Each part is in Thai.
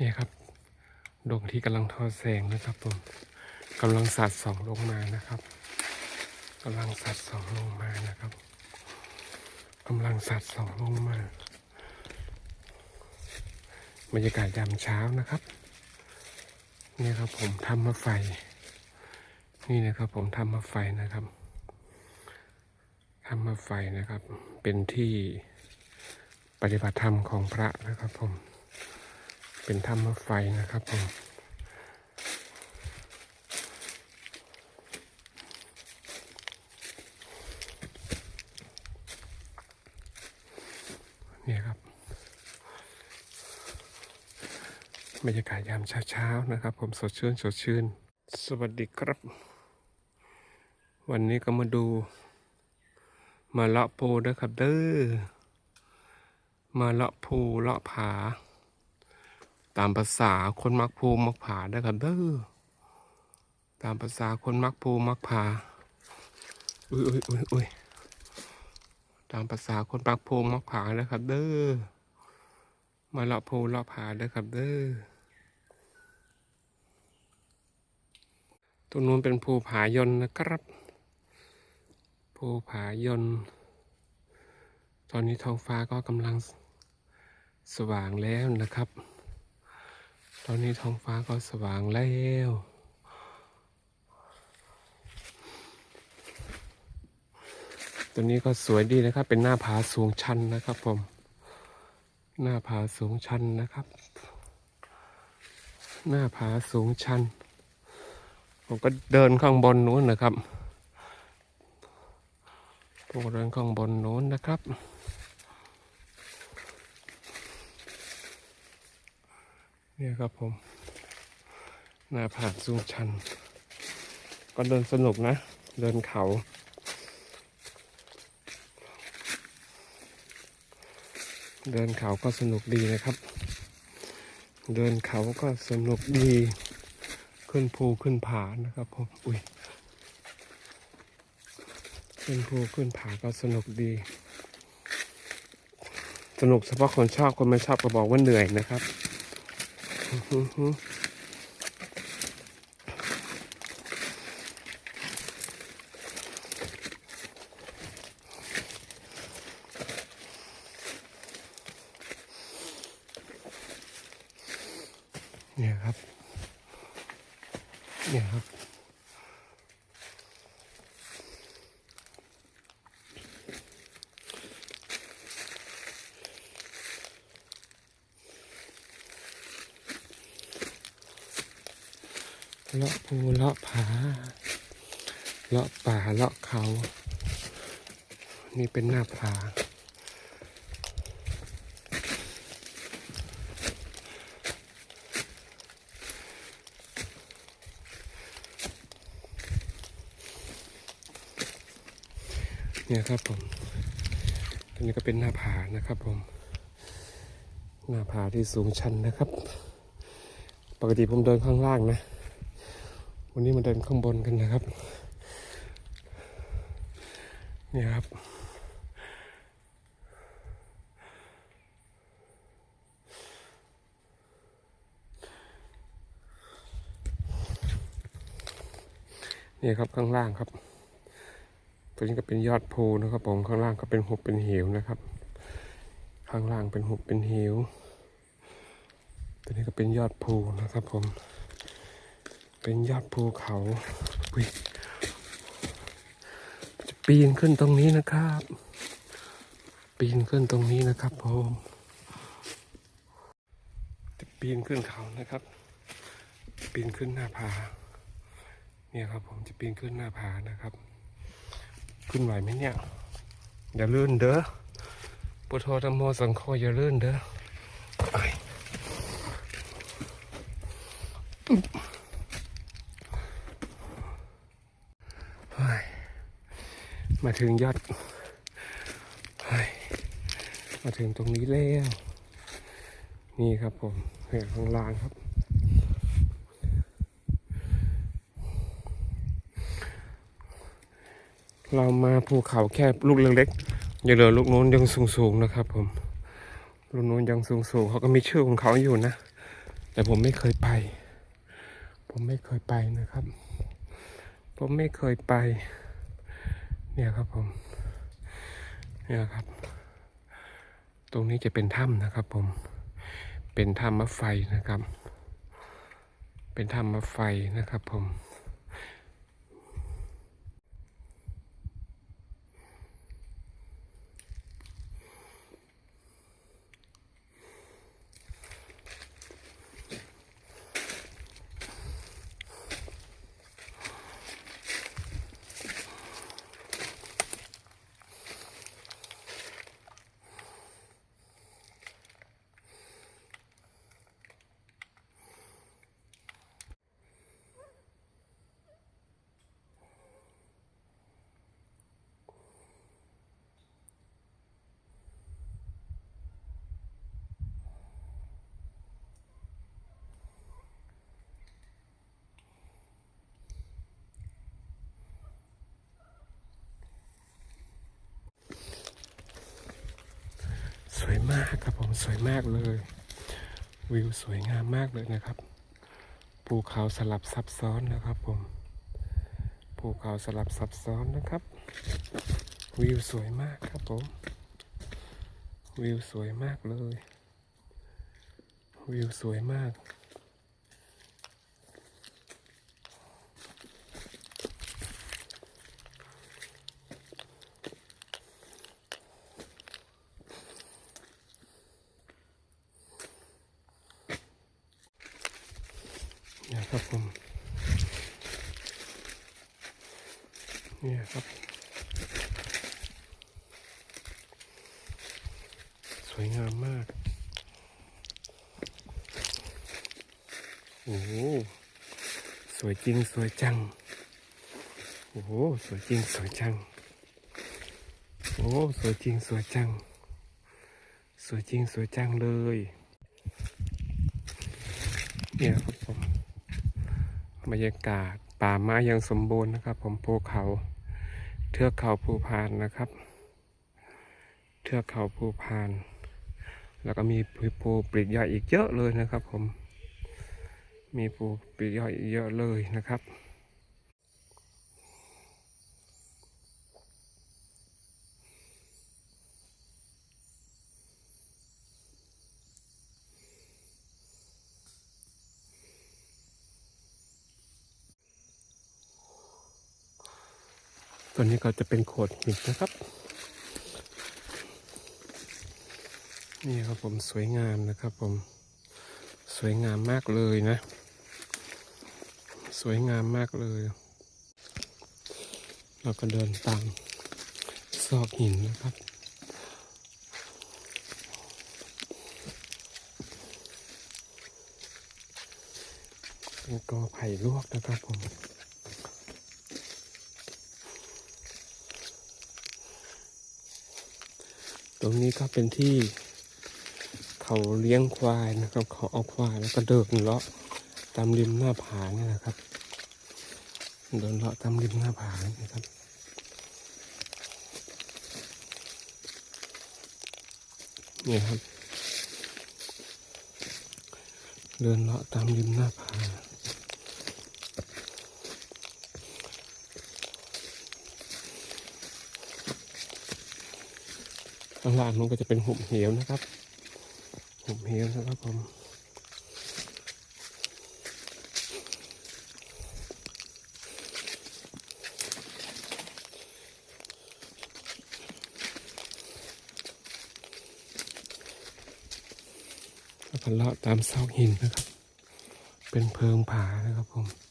นี่ครับดวงที่กำลังทอแสงนะครับผมกำลังสัดส่องลงมานะครับกำลังสัดส่องลงมานะครับกำลังสัดส่องลงมาบรรยากาศยามเช้านะครับนี่ครับผมทำมาไฟ นี่นะครับผมทำมาไฟนะครับทำมาไฟนะครับ เป็นที่ปฏิบัติธรรมของพระนะครับผม เป็นธรรมไฟนะครับผมนี่ครับบรรยากาศยามเช้าๆนะครับ ผมสดชื่นสดชื่น สวัสดีครับ วันนี้ก็มาดู มาเลาะปูนะครับเด้อมาเลาะภูเลาะผา ตามภาษาคนมักภูมักผานะครับเด้อตามภาษาคนมักภูมักผาอุ้ยอุ้ยอุ้ยอุ้ยตามภาษาคนมักภูมักผานะครับ เด้อมาเลาะภูเลาะผานะครับเด้อตรงนู้นเป็นภูผายนนะครับ ภูผายน ตอนนี้ท้องฟ้าก็กำลังสว่างแล้วนะครับ ตอนนี้ท้องฟ้าก็สว่างแล้วตัวนี้ก็สวยดีนะครับ เป็นหน้าผาสูงชันนะครับผม หน้าผาสูงชันนะครับ หน้าผาสูงชัน ผมก็เดินข้างบนนู้นนะครับผมเดินข้างบนนู้นนะครับ เนี่ยครับผมหน้าผาสูงชัน ก็เดินสนุกนะ เดินเขา เดินเขาก็สนุกดีนะครับ เดินเขาก็สนุกดี ขึ้นภูขึ้นผานะครับผมอุ้ยขึ้นภูขึ้นผาก็สนุกดี สนุกเฉพาะคนชอบคนไม่ชอบก็บอกว่าเหนื่อยนะครับ เนี่ยครับ เนี่ยครับ เลาะภูเลาะผาเลาะป่าเลาะเขา นี่เป็นหน้าผาเนี่ยครับผมอันนี้ก็เป็นหน้าผานะครับผม หน้าผาที่สูงชันนะครับ ปกติผมเดินข้างล่างนะ วันนี้มาเดินข้างบนกันนะครับเนี่ยครับ นี่ครับข้างล่างครับ ตัวนี้ก็เป็นยอดภูนะครับผมข้างล่างก็เป็นหุบเป็นเหวนะครับ ข้างล่างเป็นหุบเป็นเหวตัวนี้ก็เป็นยอดภูนะครับผม เป็นยอดภูเขาจะปีนขึ้นตรงนี้นะครับ ปีนขึ้นตรงนี้นะครับผมจะปีนขึ้นเขานะครับ ปีนขึ้นหน้าผาเนี่ยครับผมจะปีนขึ้นหน้าผานะครับ ขึ้นไหวไหมเนี่ย อย่าลื่นเด้อพุทโธธรรมโมสังโฆอย่าลื่นเด้อไอ้เฮ้ย มาถึงยอดมาถึงตรงนี้แล้ว นี่ครับผมเห็นข้างล่างครับ เรามาภูเขาแค่ลูกเล็กๆอย่าเหลือลูกนู้นยังสูงๆนะครับ ผม ลูกนู้นยังสูงๆเขาก็มีชื่อของเขาอยู่นะ แต่ผมไม่เคยไป ผมไม่เคยไปนะครับ ผมไม่เคยไป เนี่ยครับผม เนี่ยครับ ตรงนี้จะเป็นถ้ำนะครับผม เป็นถ้ำมะไฟนะครับ เป็นถ้ำมะไฟนะครับผม มากครับผมสวยมากเลย วิวสวยงามมากเลยนะครับ ภูเขาสลับซับซ้อนนะครับผมภูเขาสลับซับซ้อนนะครับ วิวสวยมากครับผมวิวสวยมากเลย วิวสวยมาก ครับผมนี่ครับ สวยงามมาก โอ้โหสวยจริงสวยจัง โอ้โหสวยจริงสวยจัง โอ้สวยจริงสวยจัง สวยจริงสวยจังเลย เนี่ยครับผม บรรยากาศ ป่าไม้ยังสมบูรณ์นะครับ ผมภูเขาเทือกเขาภูพานนะครับ เทือกเขาภูพาน แล้วก็มีภูภูปลีกย่อยอีกเยอะเลยนะครับ ผม มีภูปลีกย่อยอีกเยอะเลยนะครับ ตัวนี้ก็จะเป็นโขดหินนะครับ นี่ครับผมสวยงามนะครับผมสวยงามมากเลยนะ สวยงามมากเลย เราก็เดินตามซอกหินนะครับเป็นกอไผ่ลวกนะครับผม รงนี้ก็เป็นที่เขาเลี้ยงควายนะครับ เขาเอาควายแล้วก็เดินเลาะตามริมหน้าผาเนี่ยนะครับ เดินเลาะตามริมหน้าผานะครับนี่ครับ เดินเลาะตามริมหน้าผา ข้างล่างนู้นก็จะเป็นหุบเหวนะครับ หุบเหวนะครับผมแล้วก็เลาะตามซอกหินนะครับ เป็นเพิงผานะครับผม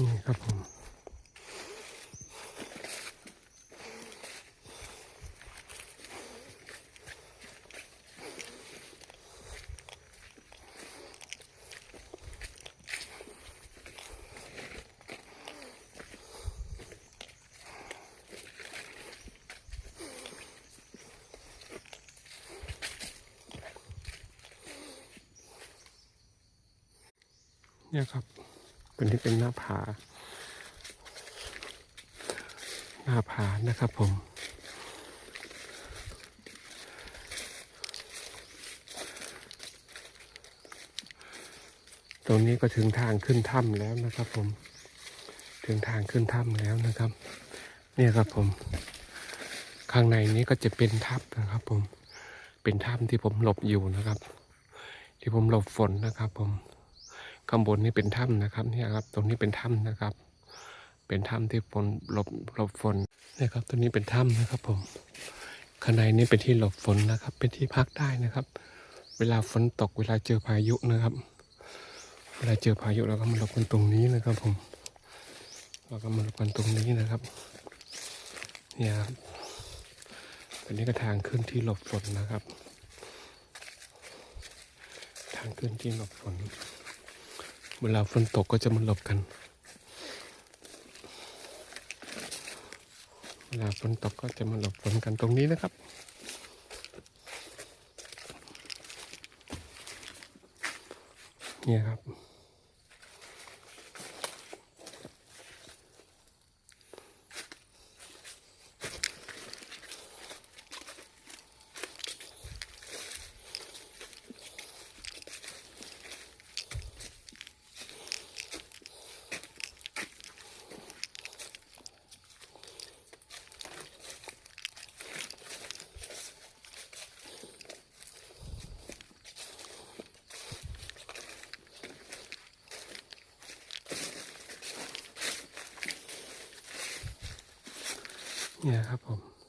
นี่ครับผมเนี่ยครับ ตัวนี้เป็นหน้าผา หน้าผานะครับผม ตรงนี้ก็ถึงทางขึ้นถ้ำแล้วนะครับผม ถึงทางขึ้นถ้ำแล้วนะครับ เนี่ยครับผม ข้างในนี้ก็จะเป็นถ้ำนะครับผม เป็นถ้ำที่ผมหลบอยู่นะครับ ที่ผมหลบฝนนะครับผม ข้างบนนี่เป็นถ้ำนะครับเนี่ยครับ ตรงนี้เป็นถ้ำนะครับ เป็นถ้ำที่ฝนหลบหลบฝนนี่ยครับ ตรงนี้เป็นถ้ำนะครับ ผมข้างในนี้เป็นที่หลบฝนนะครับ เป็นที่พักได้นะครับ เวลาฝนตกเวลาเจอพายุนะครับ เวลาเจอพายุเราก็มาหลบกันตรงนี้นะครับ ผมเราก็มาหลบกันตรงนี้นะครับเนี่ยครับตอนนี้ก็ทางขึ้นที่หลบฝนนะครับ ทางขึ้นที่หลบฝน เวลาฝนตกก็จะมาหลบกัน เวลาฝนตกก็จะมาหลบฝนกันตรงนี้นะครับ เนี่ยครับ เนี่ยครับผม